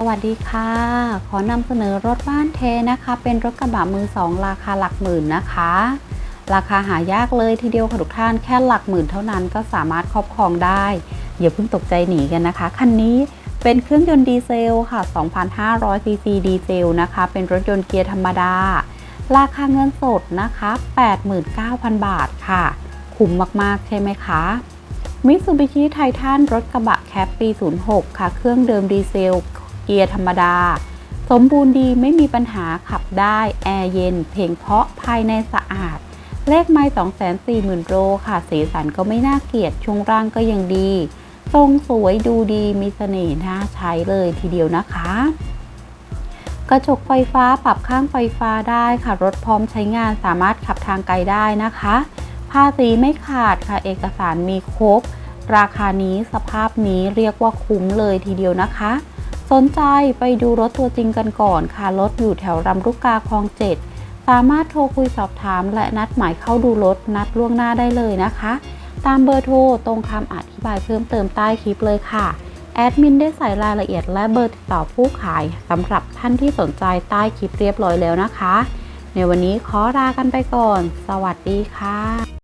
สวัสดีค่ะ ขอนำเสนอรถบ้านเทนะคะ เป็นรถกระบะมือสองราคาหลักหมื่นนะคะ ราคาหายากเลยทีเดียวค่ะทุกท่านแค่หลักหมื่นเท่านั้นก็สามารถครอบครองได้ อย่าเพิ่งตกใจหนีกันนะคะ คันนี้เป็นเครื่องยนต์ดีเซลค่ะ 2,500 ซีซีดีเซลนะคะ เป็นรถยนต์เกียร์ธรรมดา ราคาเงินสดนะคะ 89,000 บาทค่ะ คุ้มมากๆใช่ไหมคะมิตซูบิชิไททันรถกระบะแคปปี 06 ค่ะ เครื่องเดิมดีเซล เกียร์ธรรมดา สมบูรณ์ดีไม่มีปัญหาขับได้ แอร์เย็น เพลงเพาะภายในสะอาด เลขไม้240,000 โลค่ะ สีสันก็ไม่น่าเกลียด ช่วงร่างก็ยังดี ทรงสวยดูดีมีเสน่ห์น่าใช้เลยทีเดียวนะคะกระจกไฟฟ้าปรับข้างไฟฟ้าได้ค่ะ รถพร้อมใช้งานสามารถขับทางไกลได้นะคะ ภาษีไม่ขาดค่ะ เอกสารมีครบ ราคานี้สภาพนี้เรียกว่าคุ้มเลยทีเดียวนะคะ สนใจไปดูรถตัวจริงกันก่อนค่ะ รถอยู่แถวรำลูกกาคลองเจ็ดสามารถโทรคุยสอบถาม และนัดหมายเข้าดูรถนัดล่วงหน้าได้เลยนะคะ ตามเบอร์โทรตรงคำอธิบายเพิ่มเติมใต้คลิปเลยค่ะ แอดมินได้ใส่รายละเอียดและเบอร์ติดต่อผู้ขายสำหรับท่านที่สนใจใต้คลิปเรียบร้อยแล้วนะคะ ในวันนี้ขอลากันไปก่อน สวัสดีค่ะ